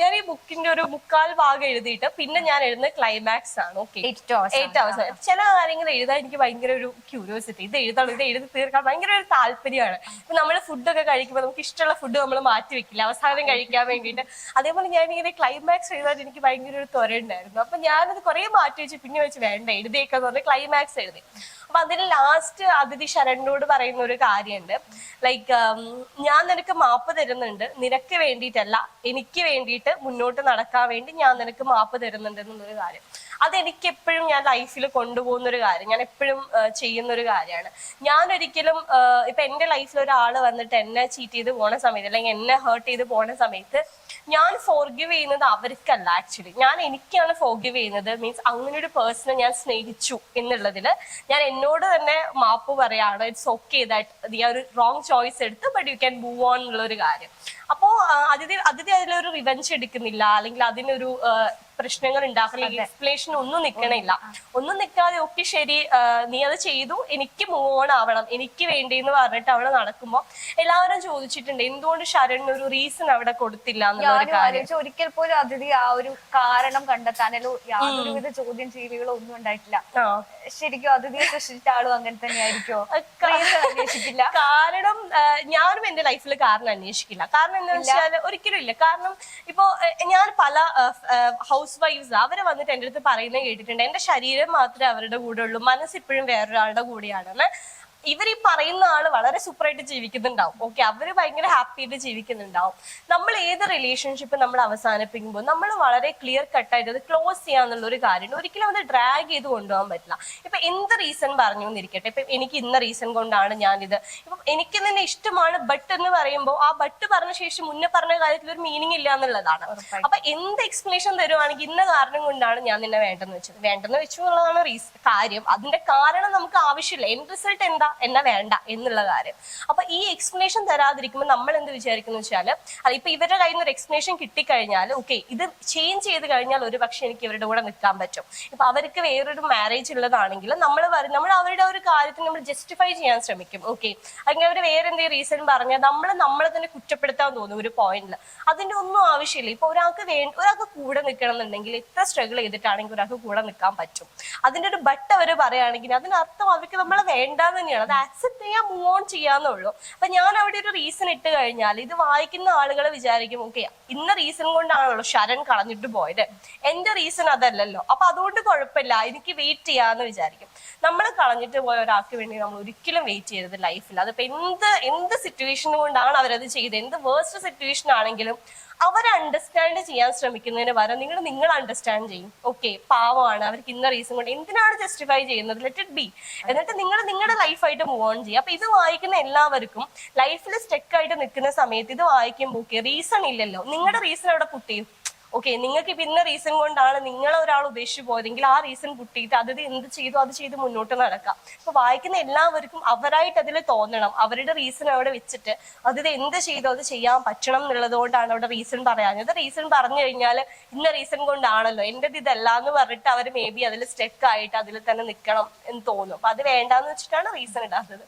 ഞാൻ ഈ ബുക്കിന്റെ ഒരു മുക്കാൽ ഭാഗം എഴുതിയിട്ട് പിന്നെ ഞാൻ എഴുതുന്ന ക്ലൈമാക്സ് ആണ് ഓക്കെ. ചില കാര്യങ്ങൾ എഴുതാൻ എനിക്ക് ഭയങ്കര ഒരു ക്യൂരിയോസിറ്റി ഇത് എഴുതണം ഇത് എഴുതി തീർക്കാൻ ഭയങ്കര ഒരു താല്പര്യമാണ്. ഇപ്പൊ നമ്മൾ ഫുഡൊക്കെ കഴിക്കുമ്പോൾ നമുക്ക് ഇഷ്ടമുള്ള ഫുഡ് നമ്മൾ മാറ്റി വെക്കില്ല. അവസാനം കഴിക്കാൻ വേണ്ടിയിട്ട്. അതേപോലെ ഞാൻ ഇങ്ങനെ ക്ലൈമാക്സ് എഴുതാൻ എനിക്ക് ഭയങ്കര ഒരു ത്വര ഉണ്ടായിരുന്നു. അപ്പൊ ഞാനത് കുറെ മാറ്റി വെച്ച് പിന്നെ വെച്ച് വേണ്ട എഴുതിയേക്കാന്ന് പറഞ്ഞ് ക്ലൈമാക്സ് എഴുതി. അപ്പൊ അതിൽ ലാസ്റ്റ് അതിഥി ശരണിനോട് പറയുന്ന ഒരു കാര്യമുണ്ട്. ലൈക്ക് ഞാൻ നിനക്ക് മാപ്പ് തരുന്നുണ്ട്. നിനക്ക് വേണ്ടിയിട്ടല്ല എനിക്ക് വേണ്ടിയിട്ട് മുന്നോട്ട് നടക്കാൻ വേണ്ടി ഞാൻ നിനക്ക് മാപ്പ് തരുന്നുണ്ട് എന്നുള്ളൊരു കാര്യം. അതെനിക്ക് എപ്പോഴും ഞാൻ ലൈഫിൽ കൊണ്ടുപോകുന്ന ഒരു കാര്യം. ഞാൻ എപ്പോഴും ചെയ്യുന്ന ഒരു കാര്യമാണ്. ഞാൻ ഒരിക്കലും ഇപ്പൊ എന്റെ ലൈഫിൽ ഒരാൾ വന്നിട്ട് എന്നെ ചീറ്റ് ചെയ്ത് പോണ സമയത്ത് അല്ലെങ്കിൽ എന്നെ ഹേർട്ട് ചെയ്ത് പോണ സമയത്ത് ഞാൻ ഫോർഗിവ് ചെയ്യുന്നത് അവർക്കല്ല ആക്ച്വലി ഞാൻ എനിക്കാണ് ഫോർഗിവ് ചെയ്യുന്നത്. മീൻസ് അങ്ങനെ ഒരു പേഴ്സണെ ഞാൻ സ്നേഹിച്ചു എന്നുള്ളതിൽ ഞാൻ എന്നോട് തന്നെ മാപ്പ് പറയാണ് ഇറ്റ്സ് ഓക്കെ ദാറ്റ് നീ ഒരു റോങ് ചോയ്സ് എടുത്ത് but you can move on എന്നുള്ള ഒരു കാര്യം. അപ്പോ അതിഥി അതിഥി അതിലൊരു റിവെഞ്ച് എടുക്കുന്നില്ല അല്ലെങ്കിൽ അതിനൊരു പ്രശ്നങ്ങൾ ഉണ്ടാക്കില്ല എക്സ്പ്ലേഷൻ ഒന്നും നിൽക്കണില്ല ഒന്നും നിൽക്കാതെ ഒക്കെ ശരി നീ അത് ചെയ്തു എനിക്ക് മൂവ് ഓൺ ആവണം എനിക്ക് വേണ്ടി എന്ന് പറഞ്ഞിട്ട് അവൾ നടക്കുമ്പോ എല്ലാവരും ചോദിച്ചിട്ടുണ്ട് എന്തുകൊണ്ട് ശരണിന് ഒരു റീസൺ അവിടെ കൊടുത്തില്ല എന്നുള്ള ഒരിക്കൽ പോലും അതിഥി ആ ഒരു കാരണം കണ്ടെത്താനല്ലോ യാതൊരുവിധ ചോദ്യം ചെയ്യലുകളോ ഒന്നും ഉണ്ടായിട്ടില്ല. ശരിക്കും അതിഥിയെ സൃഷ്ടിച്ച ആളും അങ്ങനെ തന്നെ ആയിരിക്കോ അന്വേഷിക്കില്ല. കാരണം ഞാനും എന്റെ ലൈഫിൽ കാരണം അന്വേഷിക്കില്ല. കാരണം എന്താ വെച്ചാൽ ഒരിക്കലും ഇല്ല. കാരണം ഇപ്പോ ഞാൻ പല ഹൗസ് വൈഫ്സ് അവരെ വന്നിട്ട് എന്റെ അടുത്ത് പറയുന്നത് കേട്ടിട്ടുണ്ട്. എന്റെ ശരീരം മാത്രമേ അവരുടെ കൂടെ ഉള്ളൂ. മനസ്സ് ഇപ്പോഴും വേറൊരാളുടെ കൂടെയാണെന്ന്. ഇവർ ഈ പറയുന്ന ആൾ വളരെ സൂപ്പറായിട്ട് ജീവിക്കുന്നുണ്ടാവും. ഓക്കെ അവർ ഭയങ്കര ഹാപ്പി ആയിട്ട് ജീവിക്കുന്നുണ്ടാവും. നമ്മൾ ഏത് റിലേഷൻഷിപ്പ് നമ്മൾ അവസാനിപ്പിക്കുമ്പോൾ നമ്മൾ വളരെ ക്ലിയർ കട്ടായിട്ട് അത് ക്ലോസ് ചെയ്യാന്നുള്ള ഒരു കാര്യമുണ്ട് ഒരിക്കലും അത് ഡ്രാഗ് ചെയ്ത് കൊണ്ടുപോകാൻ പറ്റില്ല. ഇപ്പൊ എന്ത് റീസൺ പറഞ്ഞു എന്നിരിക്കട്ടെ. ഇപ്പൊ എനിക്ക് ഇന്ന റീസൺ കൊണ്ടാണ് ഞാനിത്. ഇപ്പൊ എനിക്ക് തന്നെ ഇഷ്ടമാണ് ബട്ട് എന്ന് പറയുമ്പോൾ ആ ബട്ട് പറഞ്ഞ ശേഷം മുന്നേ പറഞ്ഞ കാര്യത്തിൽ ഒരു മീനിങ് ഇല്ല എന്നുള്ളതാണ്. അപ്പൊ എന്ത് എക്സ്പ്ലനേഷൻ തരുവാണെങ്കിൽ ഇന്ന കാരണം കൊണ്ടാണ് ഞാൻ നിന്നെ വേണ്ടെന്ന് വെച്ചത്. വേണ്ടെന്ന് വെച്ചു എന്നുള്ളതാണ് കാര്യം. അതിന്റെ കാരണം നമുക്ക് ആവശ്യമില്ല. എൻ റിസൾട്ട് എന്താ? എന്നെ വേണ്ട എന്നുള്ള കാര്യം. അപ്പൊ ഈ എക്സ്പ്ലനേഷൻ തരാതിരിക്കുമ്പോൾ നമ്മൾ എന്ത് വിചാരിക്കുന്നു വെച്ചാൽ അത് ഇപ്പൊ ഇവരുടെ കയ്യിൽ നിന്ന് ഒരു എക്സ്പ്ലനേഷൻ കിട്ടിക്കഴിഞ്ഞാൽ ഓക്കെ ഇത് ചേഞ്ച് ചെയ്ത് കഴിഞ്ഞാൽ ഒരു പക്ഷെ എനിക്ക് ഇവരുടെ കൂടെ നിൽക്കാൻ പറ്റും. ഇപ്പൊ അവർക്ക് വേറൊരു മാരേജ് ഉള്ളതാണെങ്കിൽ നമ്മൾ നമ്മൾ അവരുടെ ഒരു കാര്യത്തിന് നമ്മൾ ജസ്റ്റിഫൈ ചെയ്യാൻ ശ്രമിക്കും ഓക്കെ അല്ലെങ്കിൽ അവർ വേറെ എന്തെങ്കിലും റീസൺ പറഞ്ഞാൽ നമ്മൾ നമ്മളെ തന്നെ കുറ്റപ്പെടുത്താൻ തോന്നും ഒരു പോയിന്റിൽ അതിന്റെ ഒന്നും ആവശ്യമില്ല. ഇപ്പൊ ഒരാൾക്ക് വേണ്ട ഒരാൾക്ക് കൂടെ നിൽക്കണം എന്നുണ്ടെങ്കിൽ എത്ര സ്ട്രഗിൾ ചെയ്തിട്ടാണെങ്കിൽ ഒരാൾക്ക് കൂടെ നിൽക്കാൻ പറ്റും. അതിന്റെ ഒരു ബട്ട് അവർ പറയുകയാണെങ്കിൽ അതിനർത്ഥം അവർക്ക് നമ്മളെ വേണ്ടാന്ന് തന്നെയാണ്. അത് ആക്സെപ്റ്റ് ചെയ്യാൻ മൂവ് ഓൺ ചെയ്യാന്നുള്ളൂ. അപ്പൊ ഞാൻ അവിടെ ഒരു റീസൺ ഇട്ട് കഴിഞ്ഞാൽ ഇത് വായിക്കുന്ന ആളുകൾ വിചാരിക്കും ഓക്കെ ഇന്ന റീസൺ കൊണ്ടാണല്ലോ ശരൺ കളഞ്ഞിട്ട് പോയത്. എന്റെ റീസൺ അതല്ലല്ലോ. അപ്പൊ അതുകൊണ്ട് കുഴപ്പമില്ല. എനിക്ക് വെയിറ്റ് ചെയ്യാന്ന് വിചാരിക്കും. നമ്മൾ കളഞ്ഞിട്ട് പോയ ഒരാൾക്ക് വേണ്ടി നമ്മൾ ഒരിക്കലും വെയിറ്റ് ചെയ്യരുത് ലൈഫിൽ അതിപ്പോ എന്ത് എന്ത് സിറ്റുവേഷൻ കൊണ്ടാണ് അവരത് ചെയ്തത്? എന്ത് വേഴ്സ്റ്റ് സിറ്റുവേഷൻ ആണെങ്കിലും അവർ അണ്ടർസ്റ്റാൻഡ് ചെയ്യാൻ ശ്രമിക്കുന്നതിന് പകരം നിങ്ങൾ നിങ്ങൾ അണ്ടർസ്റ്റാൻഡ് ചെയ്യും. ഓക്കെ പാവമാണ് അവർക്ക് ഇന്ന റീസൺ കൊണ്ട് എന്തിനാണ് ജസ്റ്റിഫൈ ചെയ്യുന്നത്? ലെറ്റ് ഇറ്റ് ബി എന്നിട്ട് നിങ്ങൾ നിങ്ങളുടെ ലൈഫായിട്ട് മൂവ് ഓൺ ചെയ്യുക. അപ്പൊ ഇത് വായിക്കുന്ന എല്ലാവർക്കും ലൈഫിൽ സ്റ്റെക്കായിട്ട് നിൽക്കുന്ന സമയത്ത് ഇത് വായിക്കുമ്പോൾ ഓക്കെ റീസൺ ഇല്ലല്ലോ. നിങ്ങളുടെ റീസൺ അവിടെ പുട്ട് ചെയ്യും. ഓക്കെ നിങ്ങൾക്ക് ഇപ്പൊ ഇന്ന റീസൺ കൊണ്ടാണ് നിങ്ങൾ ഒരാൾ ഉപേക്ഷിച്ച് പോയതെങ്കിൽ ആ റീസൺ പൊട്ടിയിട്ട് അത് എന്ത് ചെയ്തു അത് ചെയ്ത് മുന്നോട്ട് നടക്കാം. അപ്പൊ വായിക്കുന്ന എല്ലാവർക്കും അവരായിട്ട് അതിൽ തോന്നണം. അവരുടെ റീസൺ അവിടെ വെച്ചിട്ട് അതിൽ എന്ത് ചെയ്തു അത് ചെയ്യാൻ പറ്റണം എന്നുള്ളത് കൊണ്ടാണ് അവിടെ റീസൺ പറയാഞ്ഞത്. റീസൺ പറഞ്ഞു കഴിഞ്ഞാൽ ഇന്ന റീസൺ കൊണ്ടാണല്ലോ. എന്റെ ഇതല്ല എന്ന് പറഞ്ഞിട്ട് അവർ മേ ബി അതിൽ സ്റ്റെക്ക് ആയിട്ട് അതിൽ തന്നെ നിൽക്കണം എന്ന് തോന്നും. അപ്പൊ അത് വേണ്ടാന്ന് വെച്ചിട്ടാണ് റീസൺ ഇടാത്തത്.